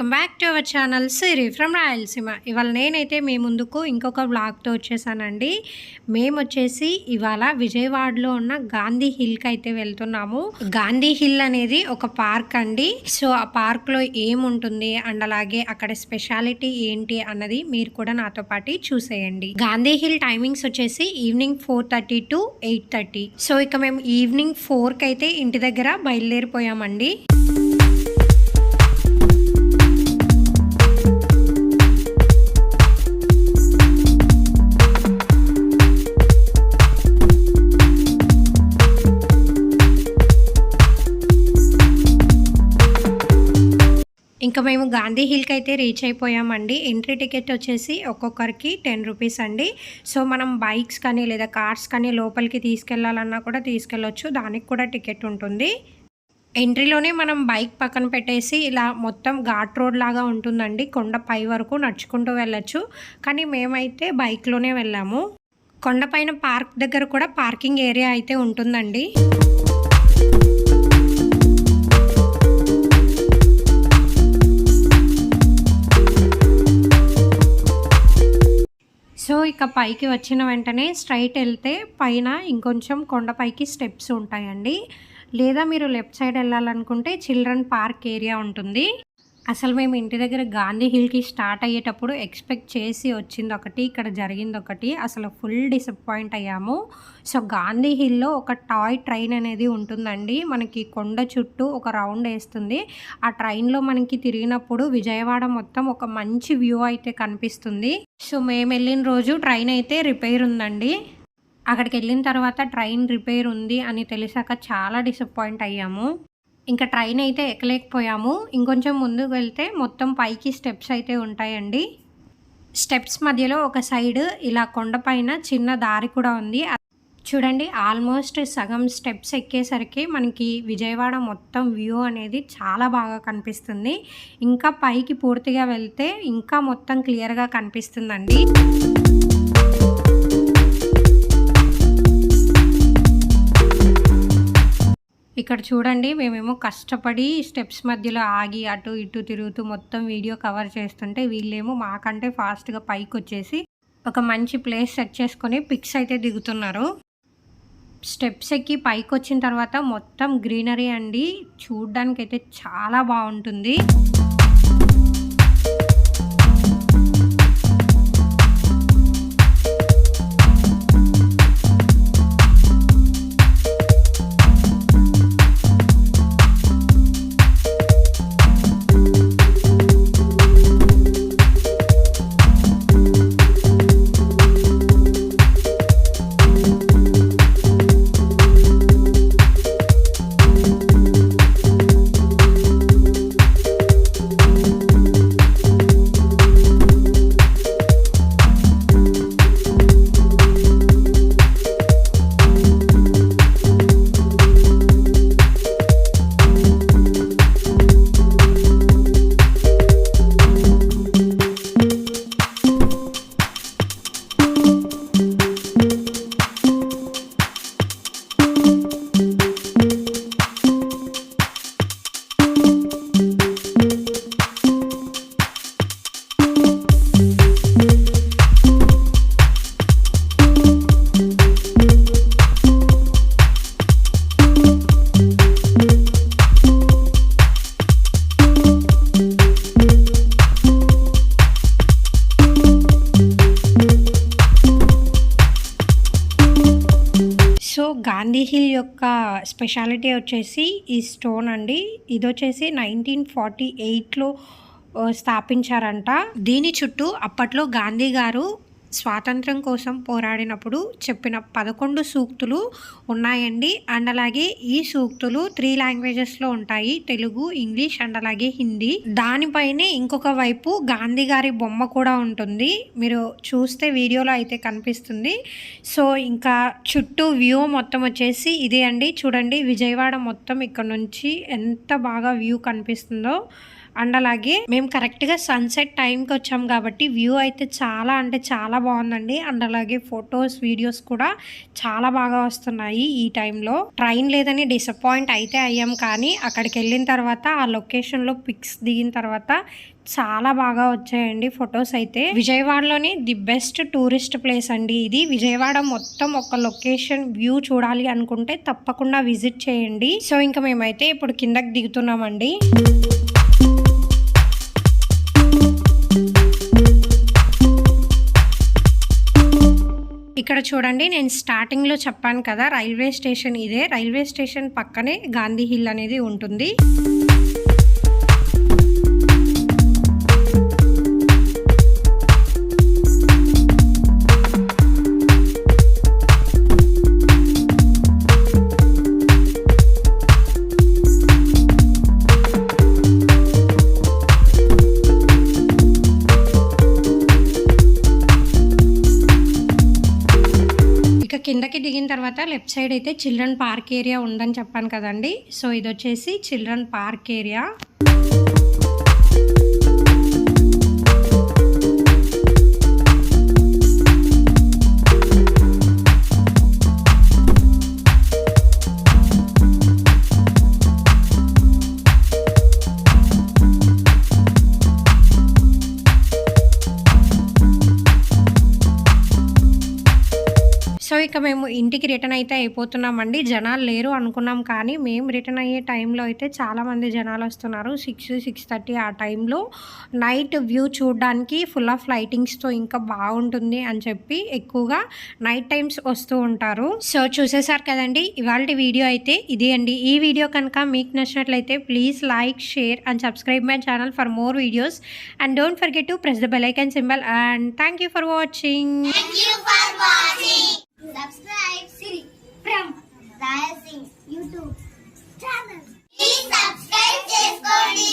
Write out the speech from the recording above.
Welcome back to our channel Siri from Rayalaseema. ఇవాళ నేనైతే మీ ముందుకు ఇంకొక బ్లాగ్తో వచ్చేసానండి. మేము వచ్చేసి ఇవాళ విజయవాడలో ఉన్న గాంధీ హిల్కి అయితే వెళ్తున్నాము. గాంధీ హిల్ అనేది ఒక పార్క్ అండి. సో ఆ పార్క్లో ఏముంటుంది అండ్ అలాగే అక్కడ స్పెషాలిటీ ఏంటి అన్నది మీరు కూడా నాతో పాటు చూసేయండి. గాంధీ హిల్ టైమింగ్స్ వచ్చేసి evening four thirty to eight thirty. So ఇక మేము ఈవినింగ్ ఫోర్కి అయితే ఇంటి దగ్గర బయలుదేరిపోయామండి. ఇంకా మేము గాంధీ హిల్కి అయితే రీచ్ అయిపోయామండి. ఎంట్రీ టికెట్ వచ్చేసి ఒక్కొక్కరికి టెన్ రూపీస్ అండి. సో మనం బైక్స్ కానీ లేదా కార్స్ కానీ లోపలికి తీసుకెళ్ళాలన్నా కూడా తీసుకెళ్ళొచ్చు. దానికి కూడా టికెట్ ఉంటుంది. ఎంట్రీలోనే మనం బైక్ పక్కన పెట్టేసి ఇలా మొత్తం ఘాట్ రోడ్ లాగా ఉంటుందండి. కొండ పై వరకు నడుచుకుంటూ వెళ్ళొచ్చు. కానీ మేమైతే బైక్లోనే వెళ్ళాము. కొండపైన పార్క్ దగ్గర కూడా పార్కింగ్ ఏరియా అయితే ఉంటుందండి. ఇక పైకి వచ్చిన వెంటనే స్ట్రైట్ వెళ్తే పైన ఇంకొంచెం కొండపైకి స్టెప్స్ ఉంటాయండి. లేదా మీరు లెఫ్ట్ సైడ్ వెళ్ళాలనుకుంటే చిల్డ్రన్ పార్క్ ఏరియా ఉంటుంది. అసలు మేము ఇంటి దగ్గర గాంధీ హిల్కి స్టార్ట్ అయ్యేటప్పుడు ఎక్స్పెక్ట్ చేసి వచ్చింది ఒకటి ఇక్కడ జరిగింది ఒకటి. అసలు ఫుల్ డిసప్పాయింట్ అయ్యాము. సో గాంధీ హిల్లో ఒక టాయ్ ట్రైన్ అనేది ఉంటుందండి. మనకి కొండ చుట్టూ ఒక రౌండ్ వేస్తుంది. ఆ ట్రైన్లో మనకి తిరిగినప్పుడు విజయవాడ మొత్తం ఒక మంచి వ్యూ అయితే కనిపిస్తుంది. సో మేము వెళ్ళిన రోజు ట్రైన్ అయితే రిపేర్ ఉందండి. అక్కడికి వెళ్ళిన తర్వాత ట్రైన్ రిపేర్ ఉంది అని తెలిసాక చాలా డిసప్పాయింట్ అయ్యాము. ఇంకా ట్రైన్ అయితే ఎక్కలేకపోయాము. ఇంకొంచెం ముందుకు వెళ్తే మొత్తం పైకి స్టెప్స్ అయితే ఉంటాయండి. స్టెప్స్ మధ్యలో ఒక సైడ్ ఇలా కొండపైన చిన్న దారి కూడా ఉంది. చూడండి ఆల్మోస్ట్ సగం స్టెప్స్ ఎక్కేసరికి మనకి విజయవాడ మొత్తం వ్యూ అనేది చాలా బాగా కనిపిస్తుంది. ఇంకా పైకి పూర్తిగా వెళ్తే ఇంకా మొత్తం క్లియర్గా కనిపిస్తుందండి. ఇక్కడ చూడండి మేమేమో కష్టపడి స్టెప్స్ మధ్యలో ఆగి అటు ఇటు తిరుగుతూ మొత్తం వీడియో కవర్ చేస్తుంటే వీళ్ళేమో మాకంటే ఫాస్ట్గా పైకి వచ్చేసి ఒక మంచి ప్లేస్ సెట్ చేసుకొని పిక్స్ అయితే దిగుతున్నారు. స్టెప్స్ ఎక్కి పైకి వచ్చిన తర్వాత మొత్తం గ్రీనరీ అండి. చూడ్డానికి అయితే చాలా బాగుంటుంది. గాంధీ హిల్ యొక్క స్పెషాలిటీ వచ్చేసి ఈ స్టోన్ అండి. ఇది వచ్చేసి నైన్టీన్ ఫార్టీ ఎయిట్లో స్థాపించారంట. దీని చుట్టూ అప్పట్లో గాంధీ గారు స్వాతంత్రం కోసం పోరాడినప్పుడు చెప్పిన పదకొండు సూక్తులు ఉన్నాయండి. అండ్ అలాగే ఈ సూక్తులు త్రీ లాంగ్వేజెస్లో ఉంటాయి. తెలుగు ఇంగ్లీష్ అండ్ అలాగే హిందీ. దానిపైనే ఇంకొక వైపు గాంధీ గారి బొమ్మ కూడా ఉంటుంది. మీరు చూస్తే వీడియోలో అయితే కనిపిస్తుంది. సో ఇంకా చుట్టూ వ్యూ మొత్తం వచ్చేసి ఇదే అండి. చూడండి విజయవాడ మొత్తం ఇక్కడ నుంచి ఎంత బాగా వ్యూ కనిపిస్తుందో. అండ్ అలాగే మేము కరెక్ట్గా సన్సెట్ టైంకి వచ్చాం కాబట్టి వ్యూ అయితే చాలా అంటే చాలా బాగుందండి. అండ్ అలాగే ఫొటోస్ వీడియోస్ కూడా చాలా బాగా వస్తున్నాయి ఈ టైంలో ట్రైన్ లేదని డిసప్పాయింట్ అయితే అయ్యాం కానీ అక్కడికి వెళ్ళిన తర్వాత ఆ లొకేషన్లో పిక్స్ దిగిన తర్వాత చాలా బాగా వచ్చాయండి ఫొటోస్ అయితే. విజయవాడలోని ది బెస్ట్ టూరిస్ట్ ప్లేస్ అండి ఇది. విజయవాడ మొత్తం ఒక లొకేషన్ వ్యూ చూడాలి అనుకుంటే తప్పకుండా విజిట్ చేయండి. సో ఇంకా మేమైతే ఇప్పుడు కిందకి దిగుతున్నామండి. ఇక్కడ చూడండి నేను స్టార్టింగ్లో చెప్పాను కదా రైల్వే స్టేషన్ ఇదే. రైల్వే స్టేషన్ పక్కనే గాంధీ హిల్ అనేది ఉంటుంది. కిందకి దిగిన తర్వాత లెఫ్ట్ సైడ్ అయితే చిల్డ్రన్ పార్క్ ఏరియా ఉందని చెప్పాను కదండి. సో ఇది వచ్చేసి చిల్డ్రన్ పార్క్ ఏరియా. ఇక మేము ఇంటికి రిటర్న్ అయితే అయిపోతున్నామండి. జనాలు లేరు అనుకున్నాం కానీ మేము రిటర్న్ అయ్యే టైంలో అయితే చాలామంది జనాలు వస్తున్నారు. సిక్స్ సిక్స్ థర్టీ ఆ టైంలో నైట్ వ్యూ చూడడానికి ఫుల్ ఆఫ్ లైటింగ్స్తో ఇంకా బాగుంటుంది అని చెప్పి ఎక్కువగా నైట్ టైమ్స్ వస్తూ ఉంటారు. సో చూసేసారు కదండి ఇవాళ వీడియో అయితే ఇది అండి. ఈ వీడియో కనుక మీకు నచ్చినట్లయితే please like share and subscribe my channel for more videos and don't forget to press the bell icon symbol and thank you for watching dancing, YouTube, channel. Please subscribe చేసుకోండి